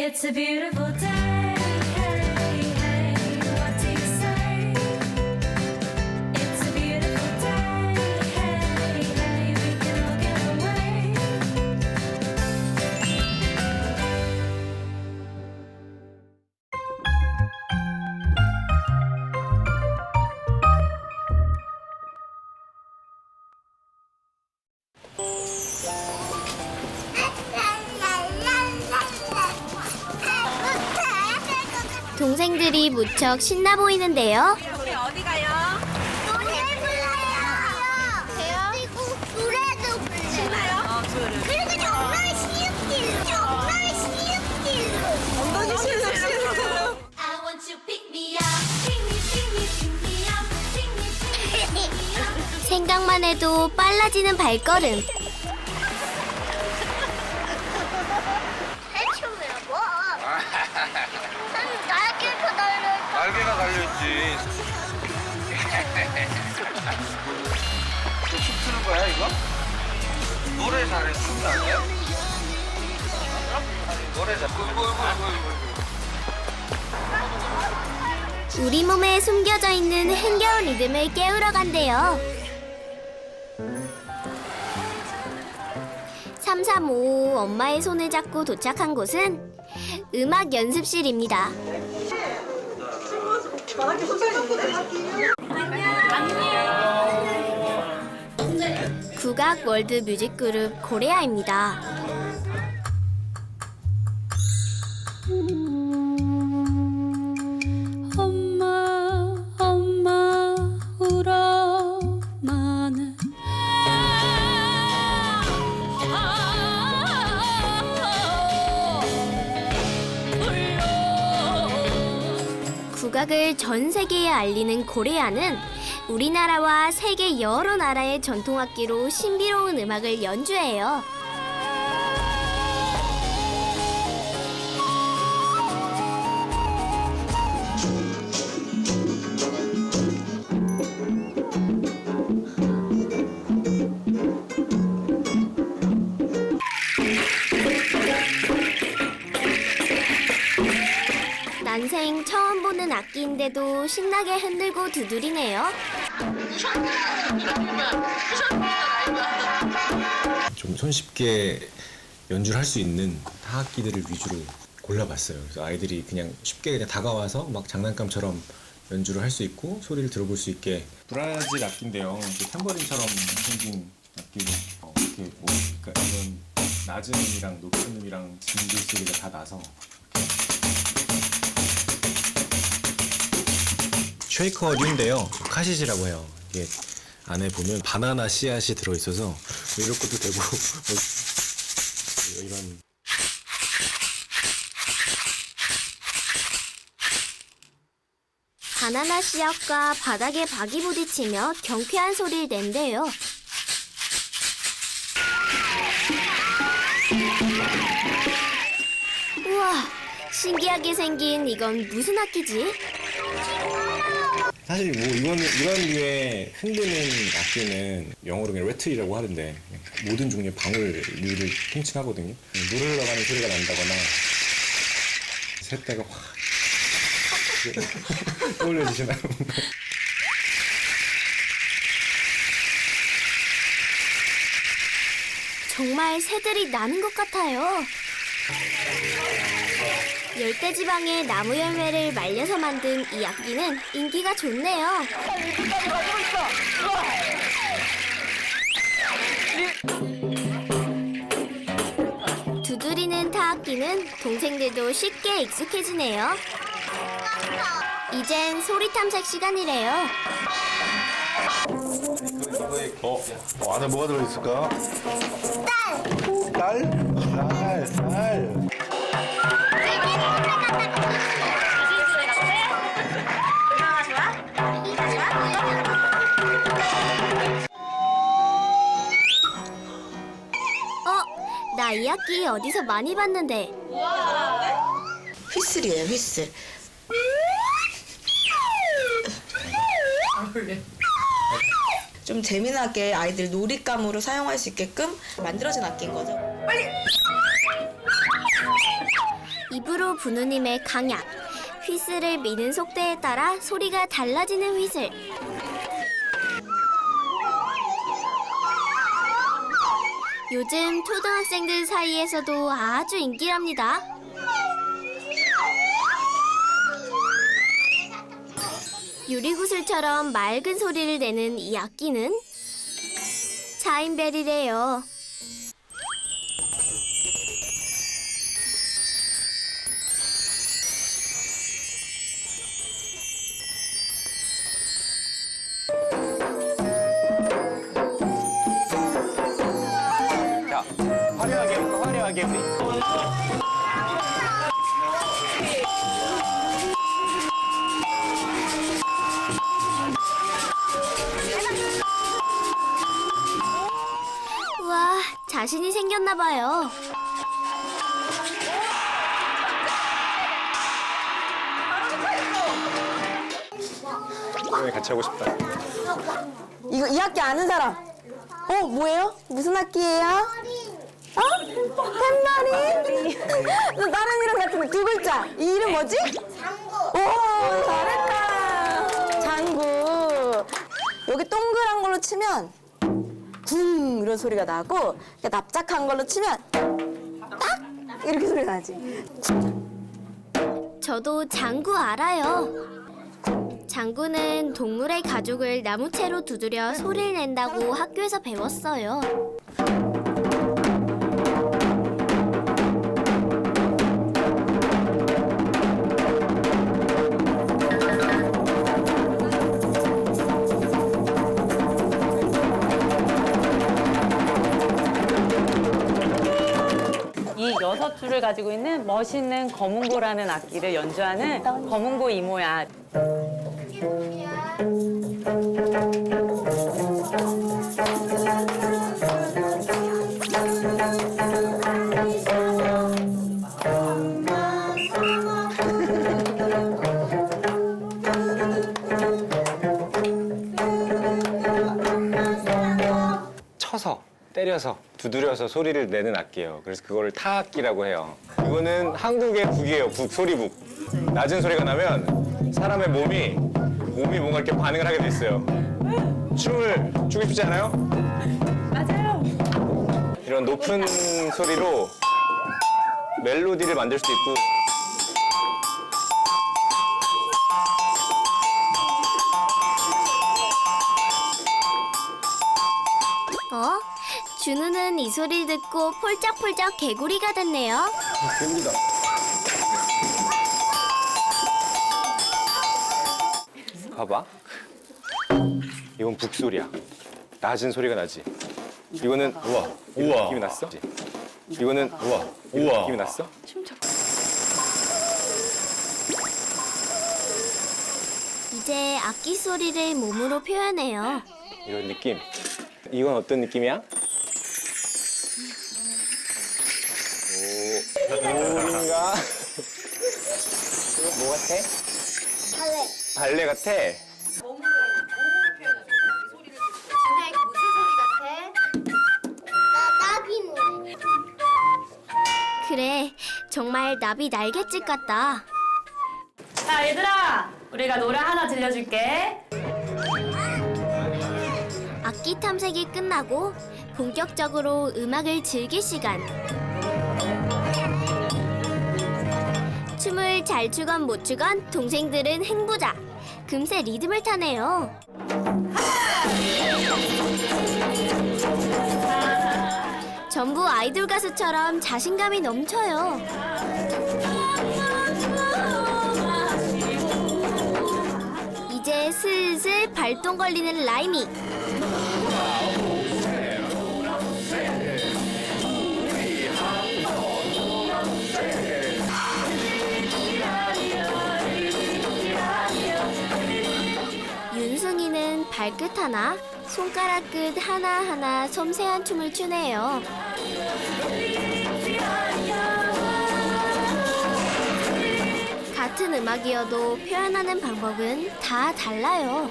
It's a beautiful day. 동생들이 무척 신나 보이는데요. 우리 어디 가요? 노래 불러요. 그리고 노래도 불러요. 어. 그리고 정말 시읍길로, 정말 시읍길로. 엉덩이 실룩 실룩. I want you pick me up, pick me, pick me, pick me up, pick me, pick me, pick me up. 생각만 해도 빨라지는 발걸음. 거야, 이거? 노래 잘해, 춤 잘해? 노래 잘, 어이구. 우리 몸에 숨겨져 있는 흥겨운 리듬을 깨우러 간대요. 335 엄마의 손을 잡고 도착한 곳은 음악 연습실입니다. 국악 월드 뮤직 그룹 코레아입니다. 엄마 엄마 울어마는 국악을 전 세계에 알리는 코레아는 우리나라와 세계 여러 나라의 전통악기로 신비로운 음악을 연주해요. 난생 처음 보는 악기인데도 신나게 흔들고 두드리네요. 좀 손쉽게 연주를 할 수 있는 타악기들을 위주로 골라봤어요. 그래서 아이들이 그냥 쉽게 그냥 다가와서 막 장난감처럼 연주를 할 수 있고 소리를 들어볼 수 있게 브라질 악기인데요. 탬버린처럼 생긴 악기고 어, 이렇게 뭐 그러니까 이런 낮은 음이랑 높은 음이랑 진줄 소리가 다 나서 쉐이커 류인데요. 카시지라고 해요. 이게 안에 보면 바나나 씨앗이 들어있어서 이럴 것도 되고 뭐 이런 바나나 씨앗과 바닥에 박이 부딪히며 경쾌한 소리를 낸대요. 우와, 신기하게 생긴 이건 무슨 악기지? 사실 뭐 이건 이런 류의 흔드는 악기는 영어로 그냥 레틀이라고 하는데 모든 종류의 방울류를 통칭하거든요. 물 흘러가는 소리가 난다거나 새때가 확 떠올려지시나요? 정말 새들이 나는 것 같아요. 열대지방의 나무 열매를 말려서 만든 이 악기는 인기가 좋네요. 두드리는 타악기는 동생들도 쉽게 익숙해지네요. 이젠 소리 탐색 시간이래요. 어, 어, 안에 뭐가 들어있을까? 딸! 딸? 딸, 딸. 어? 나 이 악기 어디서 많이 봤는데 휘슬이에요, 휘슬. 좀 재미나게 아이들 놀잇감으로 사용할 수 있게끔 만들어진 악기인 거죠. 입으로 부는 힘의 강약, 휘슬을 미는 속도에 따라 소리가 달라지는 휘슬. 요즘 초등학생들 사이에서도 아주 인기랍니다. 유리구슬처럼 맑은 소리를 내는 이 악기는 차인벨이래요. 화려하게 해볼까? 화려하게 우리. 와, 자신이 생겼나 봐요. 형이 같이 하고 싶다. 이거 이 학기 아는 사람? 어 뭐예요? 무슨 학기예요? 어? 너 다른 이름 같은데 두 글자. 이 이름 뭐지? 장구. 오 잘했다. 장구. 여기 동그란 걸로 치면 쿵 이런 소리가 나고 이렇게 납작한 걸로 치면 딱 이렇게 소리 나지. 저도 장구 알아요. 장구는 동물의 가죽을 나무채로 두드려 소리를 낸다고 학교에서 배웠어요. 줄을 가지고 있는 멋있는 거문고라는 악기를 연주하는 거문고 이모야. 때려서, 두드려서 소리를 내는 악기예요. 그래서 그거를 타악기라고 해요. 이거는 한국의 북이에요. 북, 소리북. 낮은 소리가 나면 사람의 몸이, 몸이 뭔가 이렇게 반응을 하게 돼 있어요. 춤을 추고 싶지 않아요? 맞아요. 이런 높은 소리로 멜로디를 만들 수도 있고 어? 준우는 이 소리 듣고 폴짝폴짝 개구리가 됐네요. 됩니다. 봐봐. 이건 북소리야. 낮은 소리가 나지. 이거는 우와 우와 느낌이 났어? 이거는 우와 우와 느낌이 났어? 이제 악기 소리를 몸으로 표현해요. 이런 느낌. 이건 어떤 느낌이야? 오, 오인가? 이거 뭐 같아? 발레. 발레 같아. 나 나비 노래. 그래, 정말 나비 날갯짓 같다. 자, 얘들아. 우리가 노래 하나 들려줄게. 악기 탐색이 끝나고 본격적으로 음악을 즐길 시간. 춤을 잘 추건 못 추건 동생들은 행보자. 금세 리듬을 타네요. 전부 아이돌 가수처럼 자신감이 넘쳐요. 이제 슬슬 발동 걸리는 라임이. 윤 발끝 하나, 손가락 끝 하나하나 섬세한 춤을 추네요. 같은 음악이어도 표현하는 방법은 다 달라요.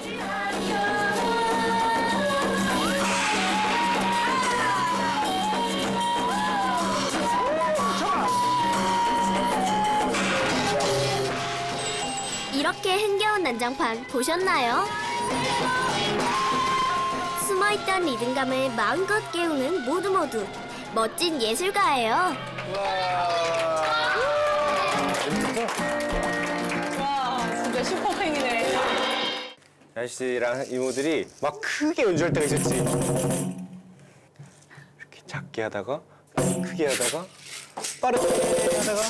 이렇게 흥겨운 난장판 보셨나요? 숨어있던 리듬감을 마음껏 깨우는 모두 모두 멋진 예술가예요. 와, 진짜 슈퍼팬이네. 아저씨랑 이모들이 막 크게 연주할 때가 있었지. 이렇게 작게 하다가 크게 하다가 빠르게 하다가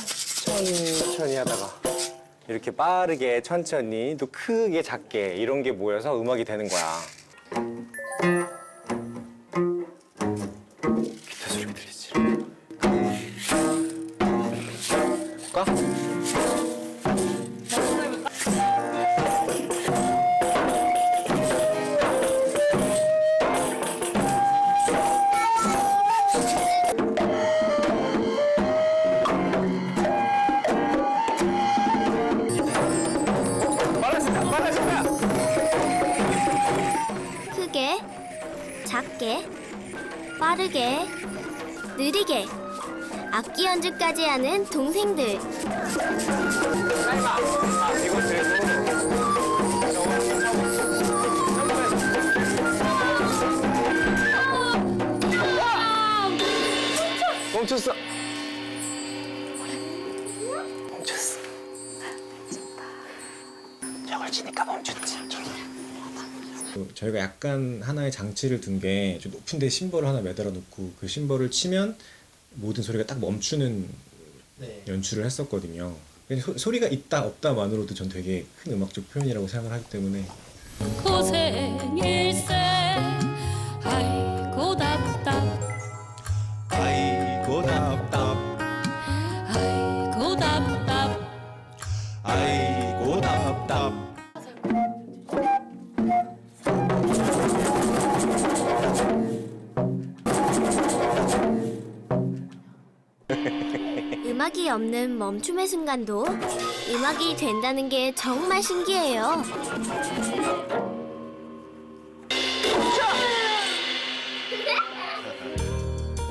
천천히 하다가 이렇게 빠르게 천천히 또 크게 작게 이런 게 모여서 음악이 되는 거야. 빠르게, 느리게 악기 연주까지 하는 동생들. 멈췄어. 멈췄어. 저걸 치니까 멈췄지. 또 저희가 약간 하나의 장치를 둔게좀 높은 데 심벌을 하나 매달아 놓고 그 심벌을 치면 모든 소리가 딱 멈추는 연출을 했었거든요. 소, 소리가 있다 없다만으로도 전 되게 큰 음악적 표현이라고 생각을 하기 때문에 고생 멈춤의 순간도 음악이 된다는 게 정말 신기해요.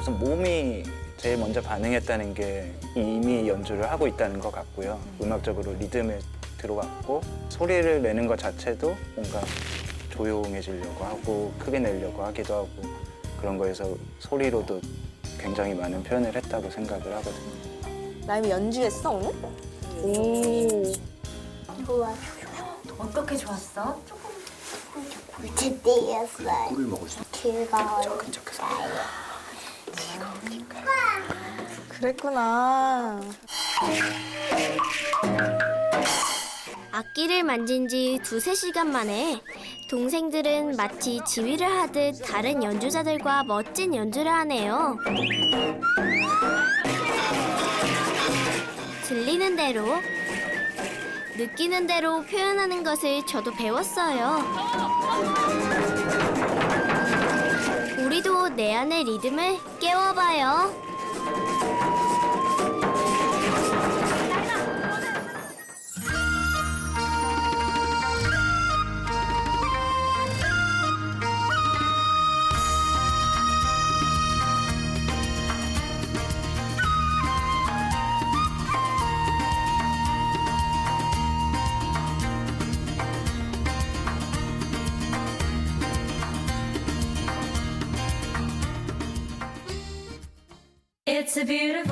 우선 몸이 제일 먼저 반응했다는 게 이미 연주를 하고 있다는 것 같고요. 음악적으로 리듬에 들어왔고 소리를 내는 것 자체도 뭔가 조용해지려고 하고 크게 내려고 하기도 하고 그런 거에서 소리로도 굉장히 많은 표현을 했다고 생각을 하거든요. 라임이 연주했어 오늘? 오. 좋아. 어떻게 좋았어? 꿀팁이었어요. 꿀 먹을 수. 즐거워요. 그랬구나. 악기를 만진 지 두세 시간 만에 동생들은 마치 지휘를 하듯 다른 연주자들과 멋진 연주를 하네요. 들리는 대로, 느끼는 대로 표현하는 것을 저도 배웠어요. 우리도 내 안의 리듬을 깨워봐요. beautiful.